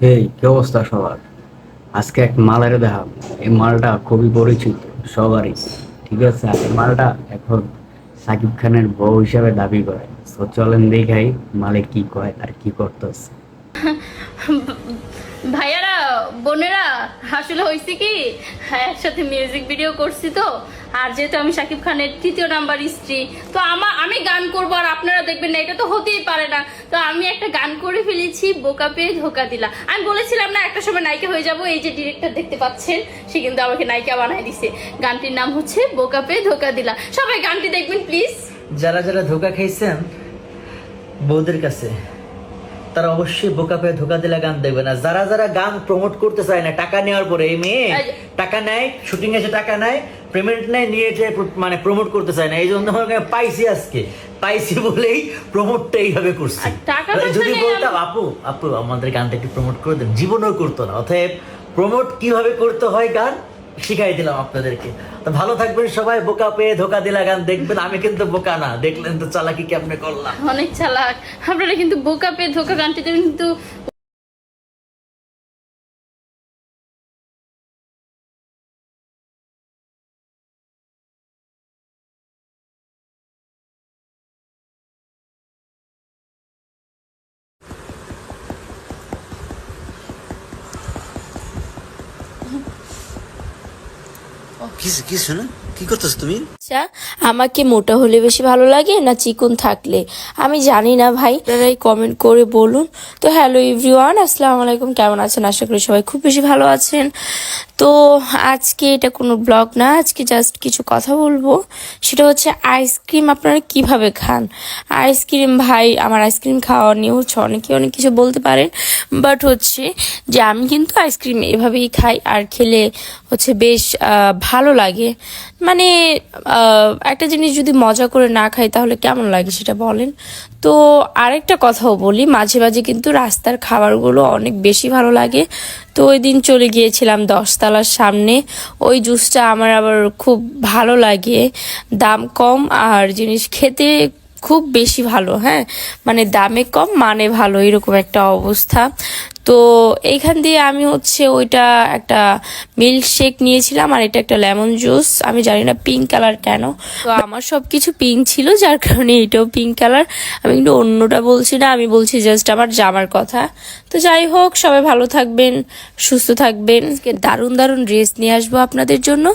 এই, কি অবস্থা সবার? আজকে এক মালের দেখা। এই মালটা খুবই পরিচিত, সবারই, ঠিক আছে? আর এই মালটা এখন সাকিব খানের বউ হিসাবে দাবি করে। তো চলেন দেখাই মালে কি কয় আর কি করতেছে। ভাইয়ারা, বোনেরা আসলে হয়েছে কি? হ্যাঁ একসাথে মিউজিক ভিডিও করছি তো। আর যেহেতু আমি শাকিব খানের তৃতীয় নাম্বার স্ত্রী তো আমার আমি গান করব আর আপনারা দেখবেন না এটা তো হতেই পারে না। তো আমি একটা গান করে ফেলেছি বোকা পেয়ে ধোকা দিলা। আমি বলেছিলাম না একটা সময় নায়িকা হয়ে যাব এই যে ডিরেক্টর দেখতে পাচ্ছেন সে কিন্তু আমাকে নায়িকা বানাই দিছে। গানটির নাম হচ্ছে বোকা পেয়ে ধোকা দিলা। সবাই গানটি দেখবেন প্লিজ। যারা যারা ধোকা খেয়েছেন বৌদের কাছে তারা অবশ্যই বোকা পেয়ে ধোকা দিলে গান দেখবে না যারা যারা গান প্রমোট করতে চায় না টাকা নেওয়ার পরে এই মেয়ে টাকা নেয় শুটিং এসে টাকা নেয় পেমেন্ট নেয় নিয়ে মানে প্রমোট করতে চায় না। এই জন্য পাইছি আজকে। পাইছি বলেই প্রমোটটা এইভাবে করছি। যদি বলতাম আপু আপু আমাদের গানটা একটু প্রমোট করে দেন। জীবনেও করতো না। অতএব প্রমোট কীভাবে করতে হয় গান? শিখাই দিলাম আপনাদেরকে। তো ভালো থাকবেন সবাই। বোকা পেয়ে ধোকা দিলা গান দেখবেন। আমি কিন্তু বোকা না। দেখলেন তো চালাকি কেমনে করলাম। অনেক চালাক। আপনারা কিন্তু বোকা পেয়ে ধোকা গানটিতে কিন্তু কিছু কি করতেছ তুমি? আচ্ছা আমাকে মোটা হলে বেশি ভালো লাগে না চিকন থাকলে? আমি জানি না ভাই আপনারাই কমেন্ট করে বলুন। তো হ্যালো এভরিওয়ান আসসালামু আলাইকুম, কেমন আছেন? আশা করি সবাই খুব বেশি ভালো আছেন। তো আজকে এটা কোনো ব্লগ না, আজকে জাস্ট কিছু কথা বলব। সেটা হচ্ছে আইসক্রিম আপনারা কীভাবে খান? আইসক্রিম ভাই, আমার আইসক্রিম খাওয়া নিয়ে হচ্ছে অনেকে অনেক কিছু বলতে পারেন। বাট হচ্ছে যে আমি কিন্তু আইসক্রিম এভাবেই খাই, আর খেলে হচ্ছে বেশ ভালো লাগে। মানে একটা জিনিস যদি মজা করে না খাই তাহলে কেমন লাগে সেটা বলেন? তো আরেকটা কথাও বলি, মাঝে মাঝে কিন্তু রাস্তার খাবারগুলো অনেক বেশি ভালো লাগে। তো ওই দিন চলে গিয়েছিলাম দশতলার সামনে, ওই জুসটা আমার আবার খুব ভালো লাগে। দাম কম আর জিনিস খেতে খুব বেশি ভালো হ্যাঁ? মানে দামে কম মানে ভালো, এরকম একটা অবস্থা। তো এইখান দিয়ে আমি হচ্ছে ওইটা একটা মিল্ক শেক নিয়েছিলাম, আর এটা একটা লেমন জুস আমি জানি না পিঙ্ক কালার কেন। তো আমার সব কিছু পিঙ্ক ছিল, যার কারণে এটাও পিঙ্ক কালার আমি কিন্তু অন্যটা বলছি না, আমি বলছি জাস্ট আমার জামার কথা। তো যাই হোক, সবাই ভালো থাকবেন, সুস্থ থাকবেন। দারুণ দারুণ ড্রেস নিয়ে আসব আপনাদের জন্য।